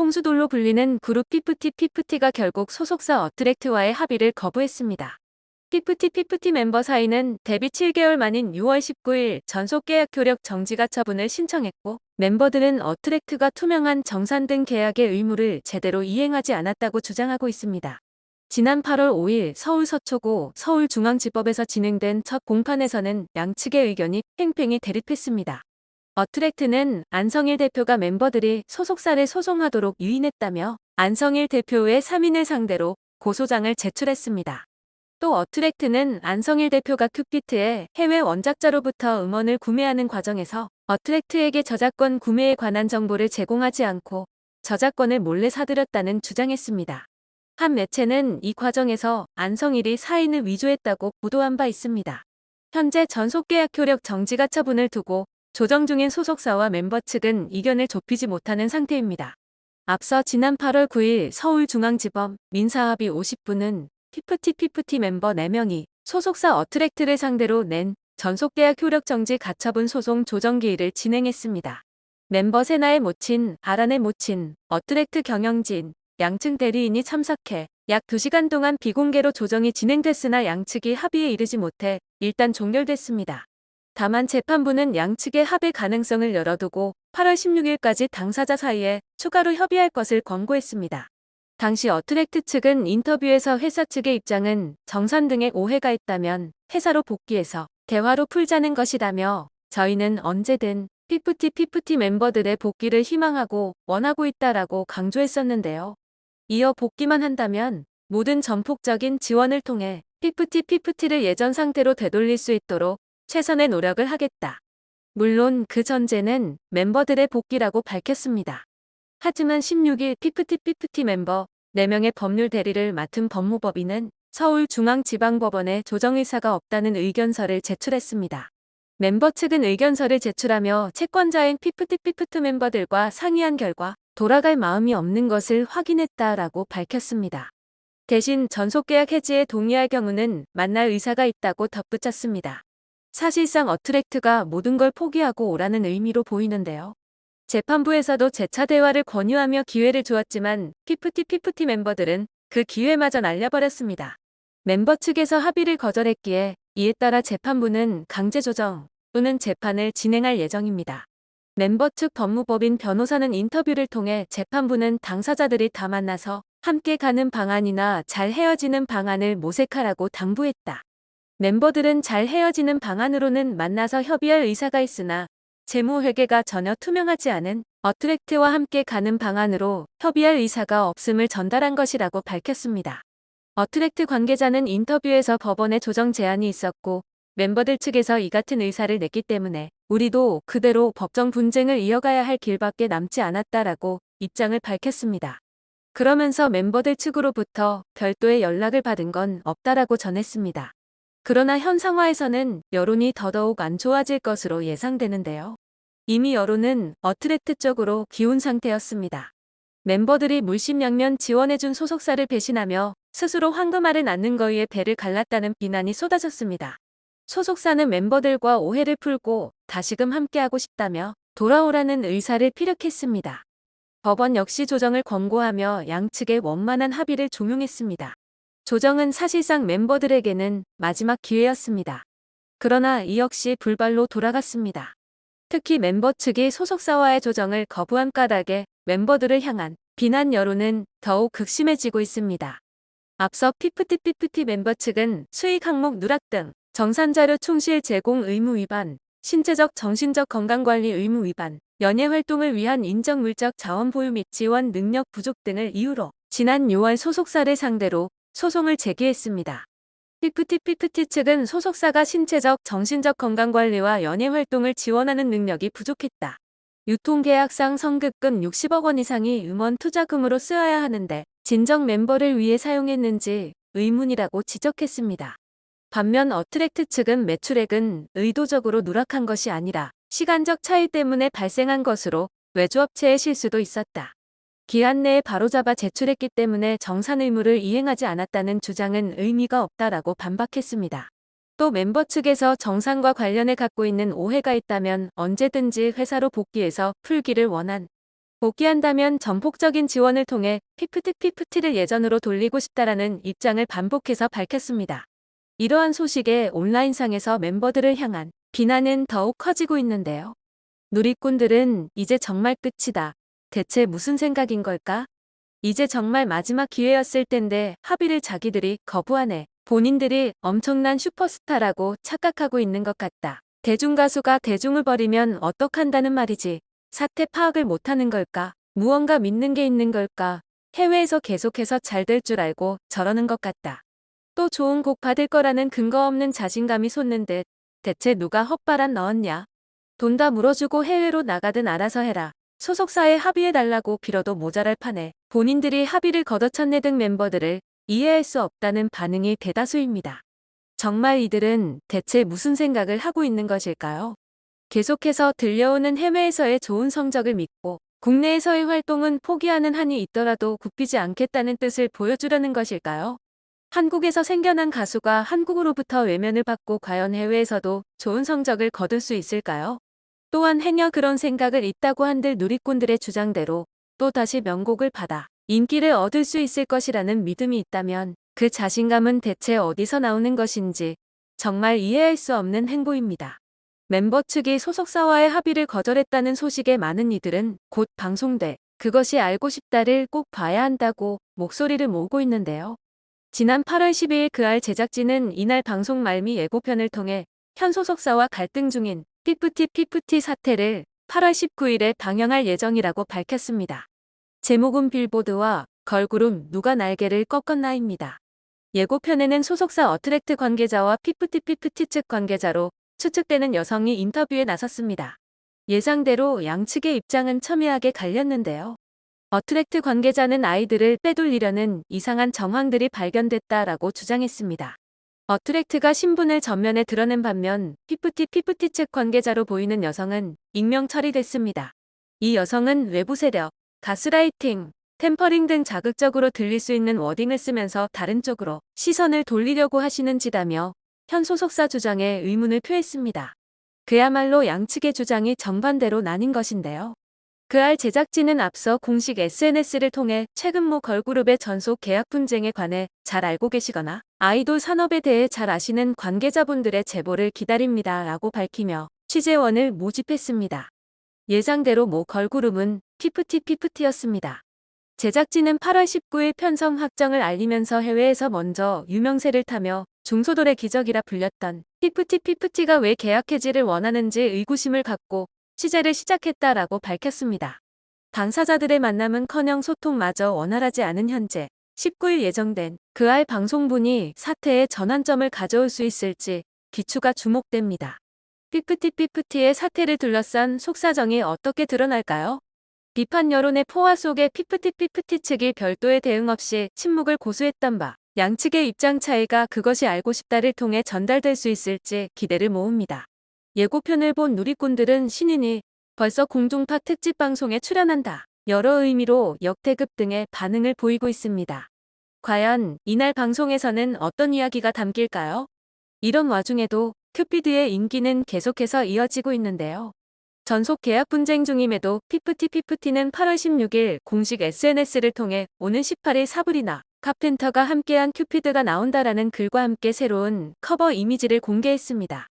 홍수돌로 불리는 그룹 피프티 피프티가 결국 소속사 어트랙트와의 합의를 거부했습니다. 피프티 피프티 멤버 사이는 데뷔 7개월 만인 6월 19일 전속 계약 효력 정지가 처분을 신청했고 멤버들은 어트랙트가 투명한 정산 등 계약의 의무를 제대로 이행하지 않았다고 주장하고 있습니다. 지난 8월 5일 서울 서초구 서울중앙지법에서 진행된 첫 공판에서는 양측의 의견이 팽팽히 대립했습니다. 어트랙트는 안성일 대표가 멤버들이 소속사를 소송하도록 유인했다며 안성일 대표의 3인을 상대로 고소장을 제출했습니다. 또 어트랙트는 안성일 대표가 큐피트의 해외 원작자로부터 음원을 구매하는 과정에서 어트랙트에게 저작권 구매에 관한 정보를 제공하지 않고 저작권을 몰래 사들였다는 주장했습니다. 한 매체는 이 과정에서 안성일이 사인을 위조했다고 보도한 바 있습니다. 현재 전속계약 효력 정지가 처분을 두고 조정 중인 소속사와 멤버 측은 이견을 좁히지 못하는 상태입니다. 앞서 지난 8월 9일 서울중앙지법 민사합의 50부는 피프티 피프티 멤버 4명이 소속사 어트랙트를 상대로 낸 전속계약 효력 정지 가처분 소송 조정기일을 진행했습니다. 멤버 세나의 모친, 아란의 모친, 어트랙트 경영진, 양측 대리인이 참석해 약 2시간 동안 비공개로 조정이 진행됐으나 양측이 합의에 이르지 못해 일단 종결됐습니다. 다만 재판부는 양측의 합의 가능성을 열어두고 8월 16일까지 당사자 사이에 추가로 협의할 것을 권고했습니다. 당시 어트랙트 측은 인터뷰에서 회사 측의 입장은 정산 등의 오해가 있다면 회사로 복귀해서 대화로 풀자는 것이다며 저희는 언제든 피프티 피프티 멤버들의 복귀를 희망하고 원하고 있다라고 강조했었는데요. 이어 복귀만 한다면 모든 전폭적인 지원을 통해 피프티 피프티를 예전 상태로 되돌릴 수 있도록 최선의 노력을 하겠다. 물론 그 전제는 멤버들의 복귀라고 밝혔습니다. 하지만 16일 피프티 피프티 멤버 4명의 법률 대리를 맡은 법무법인은 서울중앙지방법원에 조정의사가 없다는 의견서를 제출했습니다. 멤버 측은 의견서를 제출하며 채권자인 피프티 피프트 멤버들과 상의한 결과 돌아갈 마음이 없는 것을 확인했다라고 밝혔습니다. 대신 전속계약 해지에 동의할 경우는 만날 의사가 있다고 덧붙였습니다. 사실상 어트랙트가 모든 걸 포기하고 오라는 의미로 보이는데요. 재판부에서도 재차 대화를 권유하며 기회를 주었지만 피프티 피프티 멤버들은 그 기회마저 날려버렸습니다. 멤버 측에서 합의를 거절했기에 이에 따라 재판부는 강제 조정 또는 재판을 진행할 예정입니다. 멤버 측 법무법인 변호사는 인터뷰를 통해 재판부는 당사자들이 다 만나서 함께 가는 방안이나 잘 헤어지는 방안을 모색하라고 당부했다. 멤버들은 잘 헤어지는 방안으로는 만나서 협의할 의사가 있으나 재무 회계가 전혀 투명하지 않은 어트랙트와 함께 가는 방안으로 협의할 의사가 없음을 전달한 것이라고 밝혔습니다. 어트랙트 관계자는 인터뷰에서 법원에 조정 제안이 있었고 멤버들 측에서 이 같은 의사를 냈기 때문에 우리도 그대로 법정 분쟁을 이어가야 할 길밖에 남지 않았다라고 입장을 밝혔습니다. 그러면서 멤버들 측으로부터 별도의 연락을 받은 건 없다라고 전했습니다. 그러나 현 상황에서는 여론이 더더욱 안 좋아질 것으로 예상되는데요. 이미 여론은 어트랙트 쪽으로 기운 상태였습니다. 멤버들이 물심양면 지원해준 소속사를 배신하며 스스로 황금알을 낳는 거위에 배를 갈랐다는 비난이 쏟아졌습니다. 소속사는 멤버들과 오해를 풀고 다시금 함께하고 싶다며 돌아오라는 의사를 피력했습니다. 법원 역시 조정을 권고하며 양측의 원만한 합의를 종용했습니다. 조정은 사실상 멤버들에게는 마지막 기회였습니다. 그러나 이 역시 불발로 돌아갔습니다. 특히 멤버 측이 소속사와의 조정을 거부한 까닭에 멤버들을 향한 비난 여론은 더욱 극심해지고 있습니다. 앞서 피프티 피프티 멤버 측은 수익 항목 누락 등 정산자료 충실 제공 의무 위반, 신체적 정신적 건강관리 의무 위반, 연예 활동을 위한 인적 물적 자원 보유 및 지원 능력 부족 등을 이유로 지난 6월 소속사를 상대로 소송을 제기했습니다. 피프티 피프티 측은 소속사가 신체적 정신적 건강관리와 연예 활동을 지원하는 능력이 부족했다. 유통계약상 성급금 60억 원 이상이 음원 투자금으로 쓰여야 하는데 진정 멤버를 위해 사용했는지 의문이라고 지적했습니다. 반면 어트랙트 측은 매출액은 의도적으로 누락한 것이 아니라 시간적 차이 때문에 발생한 것으로 외주업체의 실수도 있었다. 기한 내에 바로잡아 제출했기 때문에 정산 의무를 이행하지 않았다는 주장은 의미가 없다라고 반박했습니다. 또 멤버 측에서 정산과 관련해 갖고 있는 오해가 있다면 언제든지 회사로 복귀해서 풀기를 원한 복귀한다면 전폭적인 지원을 통해 피프티 피프티를 예전으로 돌리고 싶다라는 입장을 반복해서 밝혔습니다. 이러한 소식에 온라인상에서 멤버들을 향한 비난은 더욱 커지고 있는데요. 누리꾼들은 이제 정말 끝이다. 대체 무슨 생각인 걸까? 이제 정말 마지막 기회였을 텐데 합의를 자기들이 거부하네. 본인들이 엄청난 슈퍼스타라고 착각하고 있는 것 같다. 대중가수가 대중을 버리면 어떡한다는 말이지. 사태 파악을 못하는 걸까? 무언가 믿는 게 있는 걸까? 해외에서 계속해서 잘 될 줄 알고 저러는 것 같다. 또 좋은 곡 받을 거라는 근거 없는 자신감이 솟는 듯 대체 누가 헛바람 넣었냐? 돈 다 물어주고 해외로 나가든 알아서 해라. 소속사에 합의해달라고 빌어도 모자랄 판에 본인들이 합의를 걷어찼네 등 멤버들을 이해할 수 없다는 반응이 대다수입니다. 정말 이들은 대체 무슨 생각을 하고 있는 것일까요? 계속해서 들려오는 해외에서의 좋은 성적을 믿고 국내에서의 활동은 포기하는 한이 있더라도 굽히지 않겠다는 뜻을 보여주려는 것일까요? 한국에서 생겨난 가수가 한국으로부터 외면을 받고 과연 해외에서도 좋은 성적을 거둘 수 있을까요? 또한 행여 그런 생각을 있다고 한들 누리꾼들의 주장대로 또 다시 명곡을 받아 인기를 얻을 수 있을 것이라는 믿음이 있다면 그 자신감은 대체 어디서 나오는 것인지 정말 이해할 수 없는 행보입니다. 멤버 측이 소속사와의 합의를 거절했다는 소식에 많은 이들은 곧 방송돼 그것이 알고 싶다를 꼭 봐야 한다고 목소리를 모으고 있는데요. 지난 8월 12일 그알 제작진은 이날 방송 말미 예고편을 통해 현 소속사와 갈등 중인 피프티 피프티 사태를 8월 19일에 방영할 예정이라고 밝혔습니다. 제목은 빌보드와 걸그룹 누가 날개를 꺾었나입니다. 예고편에는 소속사 어트랙트 관계자와 피프티 피프티 측 관계자로 추측되는 여성이 인터뷰에 나섰습니다. 예상대로 양측의 입장은 첨예하게 갈렸는데요. 어트랙트 관계자는 아이들을 빼돌리려는 이상한 정황들이 발견됐다라고 주장했습니다. 어트랙트가 신분을 전면에 드러낸 반면 피프티 피프티 측 관계자로 보이는 여성은 익명 처리됐습니다. 이 여성은 외부 세력, 가스라이팅, 템퍼링 등 자극적으로 들릴 수 있는 워딩을 쓰면서 다른 쪽으로 시선을 돌리려고 하시는 짓하며 현 소속사 주장에 의문을 표했습니다. 그야말로 양측의 주장이 정반대로 나뉜 것인데요. 그 알 제작진은 앞서 공식 SNS를 통해 최근 모 걸그룹의 전속 계약 분쟁에 관해 잘 알고 계시거나 아이돌 산업에 대해 잘 아시는 관계자분들의 제보를 기다립니다 라고 밝히며 취재원을 모집했습니다. 예상대로 모 걸그룹은 피프티 피프티였습니다. 제작진은 8월 19일 편성 확정을 알리면서 해외에서 먼저 유명세를 타며 중소돌의 기적이라 불렸던 피프티 피프티가 왜 계약 해지를 원하는지 의구심을 갖고 취재를 시작했다라고 밝혔습니다. 당사자들의 만남은커녕 소통마저 원활하지 않은 현재 19일 예정된 그알 방송분이 사태의 전환점을 가져올 수 있을지 기추가 주목됩니다. 피프티 피프티의 사태를 둘러싼 속사정이 어떻게 드러날까요? 비판 여론의 포화 속에 피프티 피프티 측이 별도의 대응 없이 침묵을 고수했던 바 양측의 입장 차이가 그것이 알고 싶다를 통해 전달될 수 있을지 기대를 모읍니다. 예고편을 본 누리꾼들은 신인이 벌써 공중파 특집 방송에 출연한다. 여러 의미로 역대급 등의 반응을 보이고 있습니다. 과연 이날 방송에서는 어떤 이야기가 담길까요? 이런 와중에도 큐피드의 인기는 계속해서 이어지고 있는데요. 전속 계약 분쟁 중임에도 피프티 피프티는 8월 16일 공식 SNS를 통해 오는 18일 사브리나 카펜터가 함께한 큐피드가 나온다라는 글과 함께 새로운 커버 이미지를 공개했습니다.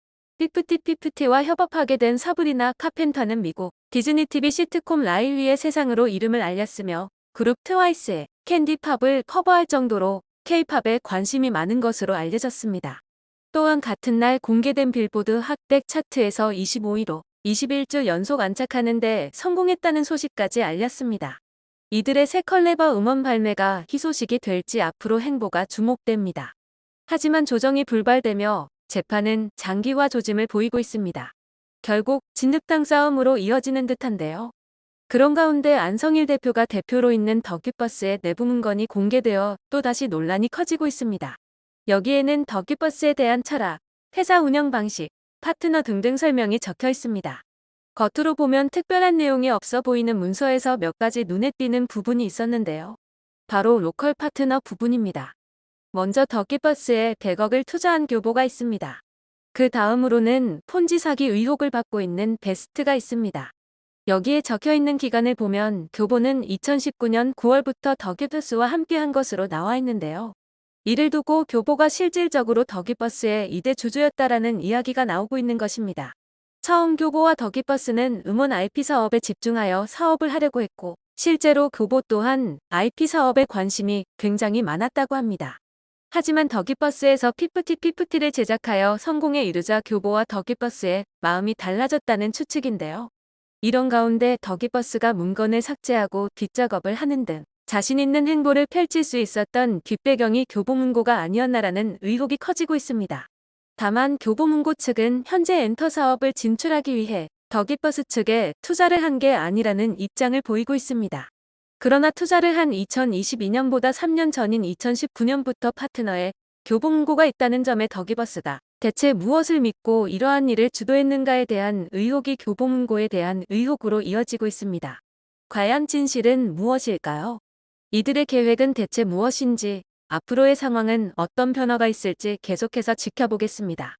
피프티 피프티와 협업하게 된 사브리나 카펜터는 미국 디즈니 TV 시트콤 라일리의 세상으로 이름을 알렸으며 그룹 트와이스의 캔디팝을 커버할 정도로 케이팝에 관심이 많은 것으로 알려졌습니다. 또한 같은 날 공개된 빌보드 핫백 차트에서 25위로 21주 연속 안착하는 데 성공했다는 소식까지 알렸습니다. 이들의 새 컬레버 음원 발매가 희소식이 될지 앞으로 행보가 주목됩니다. 하지만 조정이 불발되며 재판은 장기화 조짐을 보이고 있습니다. 결국 진흙탕 싸움으로 이어지는 듯한데요. 그런 가운데 안성일 대표가 대표로 있는 덕큐버스의 내부 문건이 공개되어 또다시 논란이 커지고 있습니다. 여기에는 덕큐버스에 대한 철학, 회사 운영 방식, 파트너 등등 설명이 적혀 있습니다. 겉으로 보면 특별한 내용이 없어 보이는 문서에서 몇 가지 눈에 띄는 부분이 있었는데요. 바로 로컬 파트너 부분입니다. 먼저 더키버스에 100억을 투자한 교보가 있습니다. 그 다음으로는 폰지 사기 의혹을 받고 있는 베스트가 있습니다. 여기에 적혀 있는 기간을 보면 교보는 2019년 9월부터 덕유버스와 함께한 것으로 나와 있는데요. 이를 두고 교보가 실질적으로 덕유버스의 이대 주주였다라는 이야기가 나오고 있는 것입니다. 처음 교보와 덕이버스는 음원 IP 사업에 집중하여 사업을 하려고 했고 실제로 교보 또한 IP 사업에 관심이 굉장히 많았다고 합니다. 하지만 덕이버스에서 피프티 피프티를 제작하여 성공에 이르자 교보와 덕이버스의 마음이 달라졌다는 추측인데요. 이런 가운데 덕이버스가 문건을 삭제하고 뒷작업을 하는 등 자신 있는 행보를 펼칠 수 있었던 뒷배경이 교보문고가 아니었나라는 의혹이 커지고 있습니다. 다만 교보문고 측은 현재 엔터 사업을 진출하기 위해 덕이버스 측에 투자를 한 게 아니라는 입장을 보이고 있습니다. 그러나 투자를 한 2022년보다 3년 전인 2019년부터 파트너에 교보문고가 있다는 점에 덕이버스가 대체 무엇을 믿고 이러한 일을 주도했는가에 대한 의혹이 교보문고에 대한 의혹으로 이어지고 있습니다. 과연 진실은 무엇일까요? 이들의 계획은 대체 무엇인지 앞으로의 상황은 어떤 변화가 있을지 계속해서 지켜보겠습니다.